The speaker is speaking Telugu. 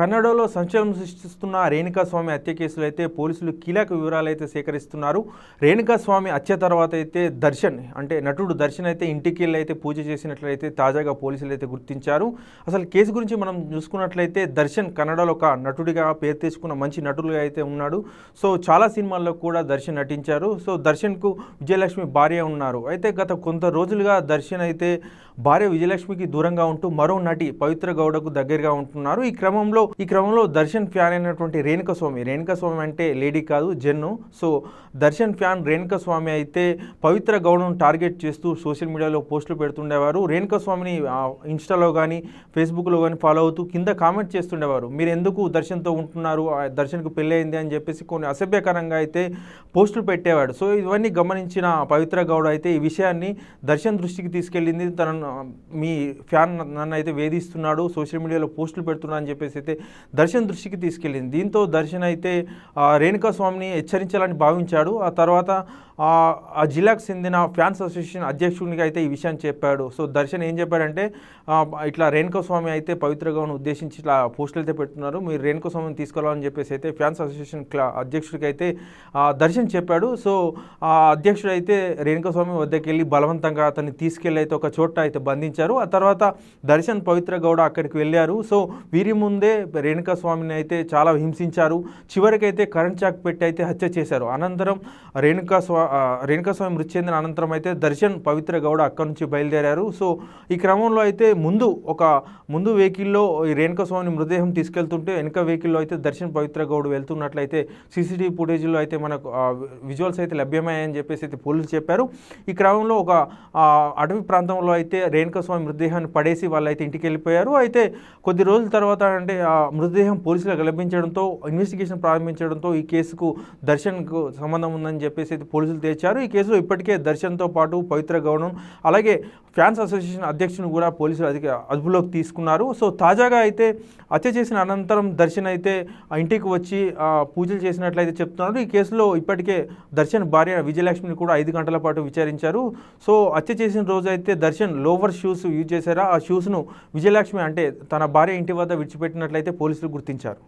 కన్నడలో సంచలనం సృష్టిస్తున్న రేణుకాస్వామి హత్య కేసులో అయితే పోలీసులు కీలక వివరాలు అయితే సేకరిస్తున్నారు రేణుకాస్వామి హత్య తర్వాత అయితే దర్శన్ అంటే నటుడు దర్శన్ అయితే ఇంటికి వెళ్ళి అయితే పూజ చేసినట్లయితే తాజాగా పోలీసులు అయితే గుర్తించారు. అసలు కేసు గురించి మనం చూసుకున్నట్లయితే దర్శన్ కన్నడలో ఒక నటుడిగా పేరు తెచ్చుకున్న మంచి నటుడుగా అయితే ఉన్నాడు. సో చాలా సినిమాల్లో కూడా దర్శన్ నటించారు. సో దర్శన్కు విజయలక్ష్మి భార్య ఉన్నారు. అయితే గత కొంత రోజులుగా దర్శన్ అయితే భార్య విజయలక్ష్మికి దూరంగా ఉంటూ మరో నటి పవిత్ర గౌడకు దగ్గరగా ఉంటున్నారు. ఈ క్రమంలో ఈ క్రమంలో దర్శన్ ఫ్యాన్ అయినటువంటి రేణుకస్వామి స్వామి. స్వామి అంటే లేడీ కాదు జెన్ను. సో దర్శన్ ఫ్యాన్ రేణుకస్వామి అయితే పవిత్ర గౌడను టార్గెట్ చేస్తూ సోషల్ మీడియాలో పోస్టులు పెడుతుండేవారు. రేణుకస్వామిని ఇన్స్టాలో కానీ ఫేస్బుక్లో కానీ ఫాలో అవుతూ కింద కామెంట్ చేస్తుండేవారు. మీరు ఎందుకు దర్శన్తో ఉంటున్నారు? ఆ దర్శన్కు పెళ్ళి అయింది అని చెప్పేసి కొన్ని అసభ్యకరంగా అయితే పోస్టులు పెట్టేవాడు. సో ఇవన్నీ గమనించిన పవిత్ర గౌడ అయితే ఈ విషయాన్ని దర్శన్ దృష్టికి తీసుకెళ్ళింది. తనను మీ ఫ్యాన్ నన్ను అయితే వేధిస్తున్నాడు సోషల్ మీడియాలో పోస్టులు పెడుతున్నా అని చెప్పేసి అయితే దర్శన్ దృష్టికి తీసుకెళ్ళింది. దీంతో దర్శన్ అయితే ఆ, హెచ్చరించాలని భావించాడు. ఆ తర్వాత ఆ జిల్లాకు చెందిన ఫ్యాన్స్ అసోసియేషన్ అధ్యక్షునికి అయితే ఈ విషయాన్ని చెప్పాడు. సో దర్శన్ ఏం చెప్పాడంటే ఇట్లా రేణుకస్వామి అయితే పవిత్ర ఉద్దేశించి ఇట్లా పోస్టులు అయితే పెట్టున్నారు మీరు రేణుకస్వామిని తీసుకెళ్ళాలని చెప్పేసి అయితే ఫ్యాన్స్ అసోసియేషన్ అధ్యక్షుడికి అయితే ఆ, దర్శన్ చెప్పాడు. సో ఆ అధ్యక్షుడు అయితే రేణుకస్వామి వద్దకు వెళ్ళి బలవంతంగా అతన్ని తీసుకెళ్ళి అయితే ఒక చోట అయితే బంధించారు. ఆ తర్వాత దర్శన్ పవిత్ర గౌడ అక్కడికి వెళ్ళారు. సో వీరి ముందే రేణుకా స్వామిని అయితే చాలా హింసించారు. చివరికైతే కరెంట్ చాక్ పెట్టి అయితే హత్య చేశారు. అనంతరం రేణుకా స్వా రేణుకాస్వామి మృతి చెందిన అనంతరం అయితే దర్శన్ పవిత్ర గౌడ అక్కడి నుంచి బయలుదేరారు. సో ఈ క్రమంలో అయితే ముందు ఒక ముందు వెహికల్లో ఈ రేణుకాస్వామిని మృతదేహం తీసుకెళ్తుంటే వెనక వెహికల్లో అయితే దర్శన్ పవిత్ర గౌడ్ వెళ్తున్నట్లయితే సీసీటీవీ ఫుటేజ్లో అయితే మనకు విజువల్స్ అయితే లభ్యమయ్యాయని చెప్పేసి అయితే పోలీసులు చెప్పారు. ఈ క్రమంలో ఒక అటవీ ప్రాంతంలో అయితే రేణుకాస్వామి మృతదేహాన్ని పడేసి వాళ్ళైతే ఇంటికి వెళ్ళిపోయారు అయితే కొద్ది రోజుల తర్వాత అంటే ఆ మృతదేహం పోలీసులకు లభించడంతో ఇన్వెస్టిగేషన్ ప్రారంభించడంతో ఈ కేసుకు దర్శన్కు సంబంధం ఉందని చెప్పేసి అయితే పోలీసులు తెచ్చారు. ఈ కేసులో ఇప్పటికే దర్శన్తో పాటు పవిత్ర గౌడం అలాగే ఫ్యాన్స్ అసోసియేషన్ అధ్యక్షుని కూడా పోలీసులు అధిక అదుపులోకి తీసుకున్నారు. సో తాజాగా అయితే హత్య చేసిన అనంతరం దర్శన్ అయితే ఆ ఇంటికి వచ్చి ఆ, పూజలు చేసినట్లయితే చెప్తున్నారు. ఈ కేసులో ఇప్పటికే దర్శన్ భార్య విజయలక్ష్మిని కూడా ఐదు గంటల పాటు విచారించారు. సో హత్య చేసిన రోజు అయితే దర్శన్ లోవర్ షూస్ యూజ్ చేశారా? ఆ షూస్ను విజయలక్ష్మి అంటే తన భార్య ఇంటి వద్ద విడిచిపెట్టినట్లయితే పోలీసులు గుర్తించారు.